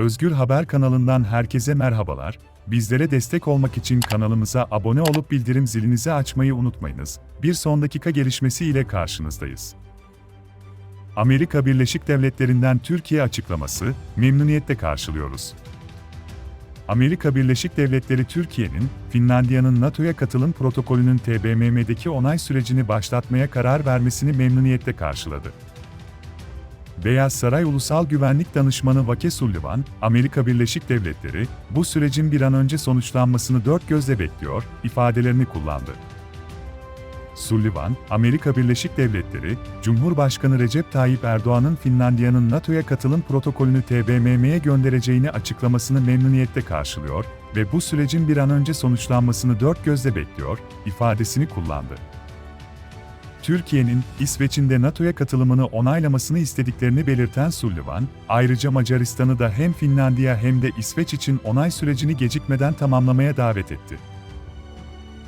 Özgür Haber kanalından herkese merhabalar. Bizlere destek olmak için kanalımıza abone olup bildirim zilinizi açmayı unutmayınız. Bir son dakika gelişmesi ile karşınızdayız. Amerika Birleşik Devletleri'nden Türkiye açıklaması, memnuniyetle karşılıyoruz. Amerika Birleşik Devletleri Türkiye'nin, Finlandiya'nın NATO'ya katılım protokolünün TBMM'deki onay sürecini başlatmaya karar vermesini memnuniyetle karşıladı. Beyaz Saray Ulusal Güvenlik Danışmanı Vake Sullivan, Amerika Birleşik Devletleri, bu sürecin bir an önce sonuçlanmasını dört gözle bekliyor, ifadelerini kullandı. Sullivan, Amerika Birleşik Devletleri, Cumhurbaşkanı Recep Tayyip Erdoğan'ın Finlandiya'nın NATO'ya katılım protokolünü TBMM'ye göndereceğini açıklamasını memnuniyetle karşılıyor ve bu sürecin bir an önce sonuçlanmasını dört gözle bekliyor, ifadesini kullandı. Türkiye'nin, İsveç'in de NATO'ya katılımını onaylamasını istediklerini belirten Sullivan, ayrıca Macaristan'ı da hem Finlandiya hem de İsveç için onay sürecini gecikmeden tamamlamaya davet etti.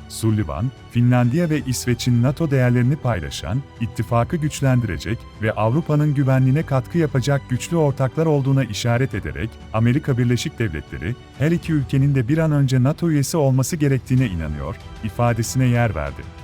Sullivan, Finlandiya ve İsveç'in NATO değerlerini paylaşan, ittifakı güçlendirecek ve Avrupa'nın güvenliğine katkı yapacak güçlü ortaklar olduğuna işaret ederek, Amerika Birleşik Devletleri, her iki ülkenin de bir an önce NATO üyesi olması gerektiğine inanıyor, ifadesine yer verdi.